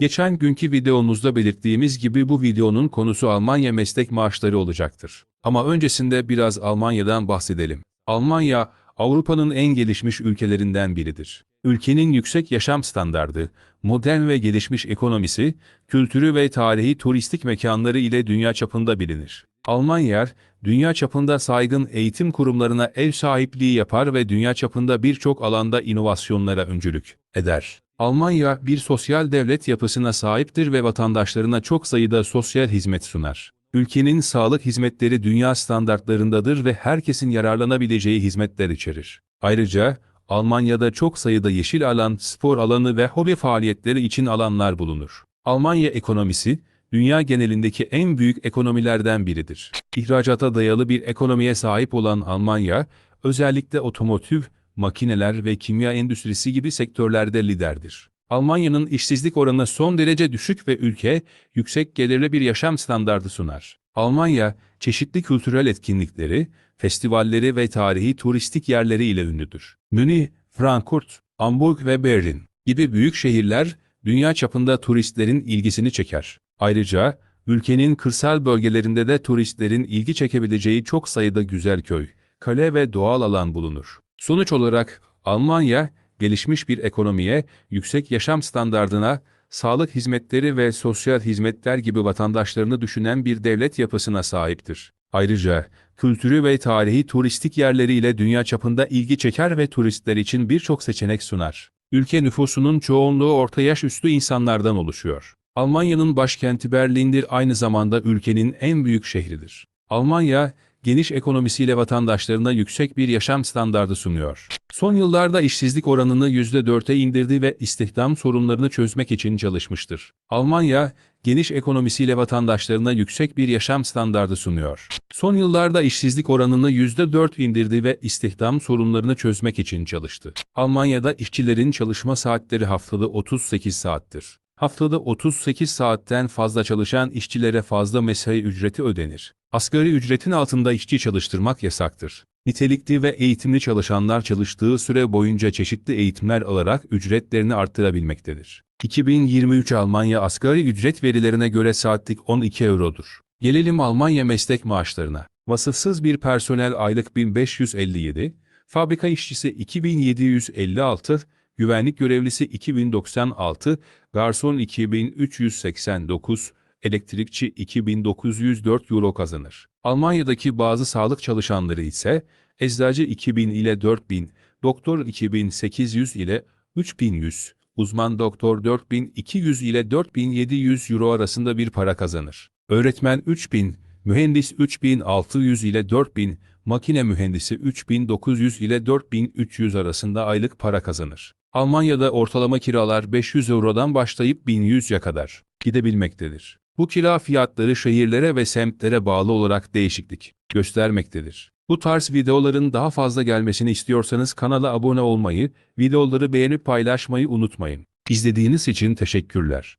Geçen günkü videomuzda belirttiğimiz gibi bu videonun konusu Almanya meslek maaşları olacaktır. Ama öncesinde biraz Almanya'dan bahsedelim. Almanya, Avrupa'nın en gelişmiş ülkelerinden biridir. Ülkenin yüksek yaşam standardı, modern ve gelişmiş ekonomisi, kültürü ve tarihi turistik mekanları ile dünya çapında bilinir. Almanya, dünya çapında saygın eğitim kurumlarına ev sahipliği yapar ve dünya çapında birçok alanda inovasyonlara öncülük eder. Almanya bir sosyal devlet yapısına sahiptir ve vatandaşlarına çok sayıda sosyal hizmet sunar. Ülkenin sağlık hizmetleri dünya standartlarındadır ve herkesin yararlanabileceği hizmetler içerir. Ayrıca Almanya'da çok sayıda yeşil alan, spor alanı ve hobi faaliyetleri için alanlar bulunur. Almanya ekonomisi, dünya genelindeki en büyük ekonomilerden biridir. İhracata dayalı bir ekonomiye sahip olan Almanya, özellikle otomotiv, makineler ve kimya endüstrisi gibi sektörlerde liderdir. Almanya'nın işsizlik oranı son derece düşük ve ülke, yüksek gelirli bir yaşam standardı sunar. Almanya, çeşitli kültürel etkinlikleri, festivalleri ve tarihi turistik yerleri ile ünlüdür. Münih, Frankfurt, Hamburg ve Berlin gibi büyük şehirler, dünya çapında turistlerin ilgisini çeker. Ayrıca, ülkenin kırsal bölgelerinde de turistlerin ilgi çekebileceği çok sayıda güzel köy, kale ve doğal alan bulunur. Sonuç olarak, Almanya, gelişmiş bir ekonomiye, yüksek yaşam standardına, sağlık hizmetleri ve sosyal hizmetler gibi vatandaşlarını düşünen bir devlet yapısına sahiptir. Ayrıca, kültürü ve tarihi turistik yerleriyle dünya çapında ilgi çeker ve turistler için birçok seçenek sunar. Ülke nüfusunun çoğunluğu orta yaş üstü insanlardan oluşuyor. Almanya'nın başkenti Berlin'dir aynı zamanda ülkenin en büyük şehridir. Almanya, geniş ekonomisiyle vatandaşlarına yüksek bir yaşam standardı sunuyor. Son yıllarda işsizlik oranını %4'e indirdi ve istihdam sorunlarını çözmek için çalışmıştır. Almanya, geniş ekonomisiyle vatandaşlarına yüksek bir yaşam standardı sunuyor. Son yıllarda işsizlik oranını %4 indirdi ve istihdam sorunlarını çözmek için çalıştı. Almanya'da işçilerin çalışma saatleri haftada 38 saattir. Haftada 38 saatten fazla çalışan işçilere fazla mesai ücreti ödenir. Asgari ücretin altında işçi çalıştırmak yasaktır. Nitelikli ve eğitimli çalışanlar çalıştığı süre boyunca çeşitli eğitimler alarak ücretlerini arttırabilmektedir. 2023 Almanya asgari ücret verilerine göre saatlik 12 eurodur. Gelelim Almanya meslek maaşlarına. Vasıfsız bir personel aylık 1557, fabrika işçisi 2756, güvenlik görevlisi 2096, garson 2389, elektrikçi 2904 euro kazanır. Almanya'daki bazı sağlık çalışanları ise eczacı 2000 ile 4000, doktor 2800 ile 3100, uzman doktor 4200 ile 4700 euro arasında bir para kazanır. Öğretmen 3000, mühendis 3600 ile 4000, makine mühendisi 3900 ile 4300 arasında aylık para kazanır. Almanya'da ortalama kiralar 500 eurodan başlayıp 1100'e kadar gidebilmektedir. Bu kira fiyatları şehirlere ve semtlere bağlı olarak değişiklik göstermektedir. Bu tarz videoların daha fazla gelmesini istiyorsanız kanala abone olmayı, videoları beğenip paylaşmayı unutmayın. İzlediğiniz için teşekkürler.